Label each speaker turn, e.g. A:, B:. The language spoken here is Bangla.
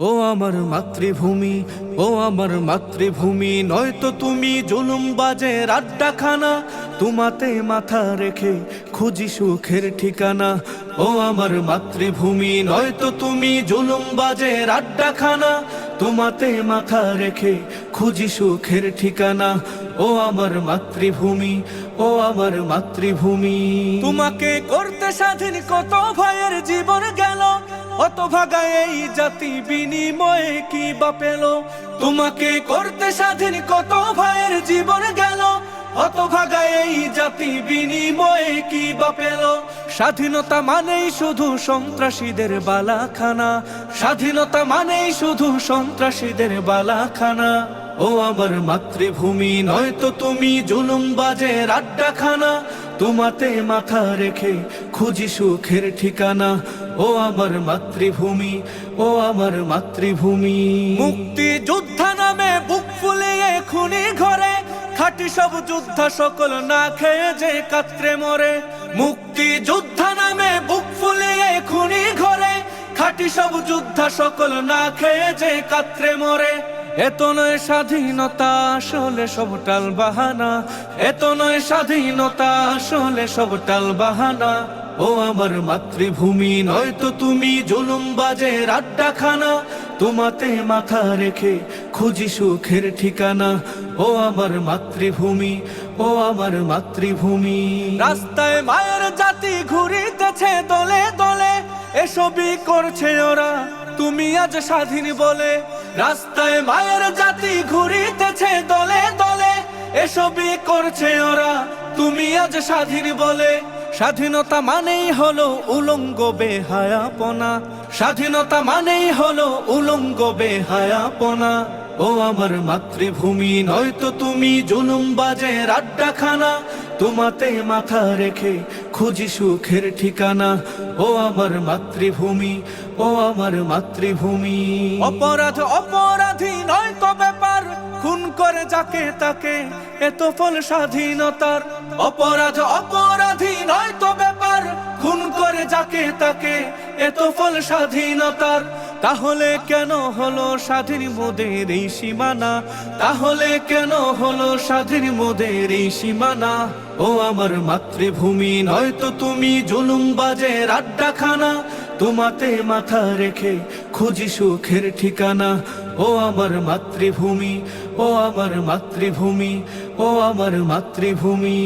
A: ও আমার মাতৃভূমি, ও আমার মাতৃভূমি, নয়তো তুমি জুলুম বাজের আড্ডাখানা, তোমাতে মাথা রেখে খুঁজি সুখের ঠিকানা। ও আমার মাতৃভূমি, নয়তো তুমি জুলুম বাজের আড্ডাখানা, তোমাতে মাথা রেখে খুঁজি সুখের ঠিকানা। ও আমার মাতৃভূমি, ও আমার মাতৃভূমি। তোমাকে করতে স্বাধীন কত ভয়ের জীবন গেল অত ভাগা এই জাতি বিনিময়ে কি বা পেল? তোমাকে করতে স্বাধীন কত ভাইয়ের জীবন গেল? অত ভাগা এই জাতি বিনিময়ে কি বা পেল? স্বাধীনতা মানেই শুধু সন্ত্রাসীদের বালাখানা। স্বাধীনতা মানেই শুধু সন্ত্রাসীদের বালাখানা। ও আমার মাতৃভূমি, নয়তো তুমি জুলুম বাজের আড্ডাখানা। তোমাতে মাথা রেখে খুঁজি সুখের ঠিকানা। ও আমার মাতৃভূমি, ও আমার মাতৃভূমি। মুক্তি যোদ্ধা নামে বুক ফুলিয়ে খুনি ঘরে, খাটি সব যোদ্ধা সকল না খেয়ে যে কাত্রে মরে। মুক্তি যোদ্ধা নামে বুক ফুলিয়ে খুনি ঘরে, খাটি সব যোদ্ধা সকল না খেয়ে যে কাত্রে মরে। এত নয় স্বাধীনতা আসলে সব টাল বাহানা। এত নয় স্বাধীনতা আসলে সব টাল বাহানা। ও আমার মাতৃভূমি, নয়তো তুমি জুলুম বাজের আড্ডাখানা। তোমাতে মাথা রেখে খুঁজি সুখের ঠিকানা। ও আমার মাতৃভূমি, ও আমার মাতৃভূমি। রাস্তায় মায়ের জাতি ঘুরিতেছে দলে দলে। এসবই করছে ওরা, তুমি আজ স্বাধীন বলে রাস্তায় মায়ের জাতি ঘুরিতেছে দলে দলে, এসবই করছে ওরা। তুমি আজ স্বাধীন বলে। স্বাধীনতা মানেই হলো উলঙ্গ বেহায়াপনা। স্বাধীনতা মানেই হলো উলঙ্গ বেহায়াপনা। ও আমার মাতৃভূমি, নয়তো তুমি জুলুম বাজে রাড্ডাখানা তোমাতে মাথা রেখে খুঁজি সুখের ঠিকানা। ও আমার মাতৃভূমি, ও আমার মাতৃভূমি। অপরাধ অপরাধী নয় তো ব্যাপার, খুন করে যাকে তাকে এত ফল স্বাধীনতার। অপরাধ অপরাধী যাকে তাকে এত ফল স্বাধীনতার। তাহলে কেন হলো স্বাধীন মোদের এই সীমানা? তাহলে কেন হলো স্বাধীন মোদের এই সীমানা? ও আমার মাতৃভূমি, নয়তো তুমি জুলুম বাজের আড্ডাখানা তোমাতে মাথা রেখে খুঁজি সুখের ঠিকানা। ও আমার মাতৃভূমি, ও আমার মাতৃভূমি, ও আমার মাতৃভূমি।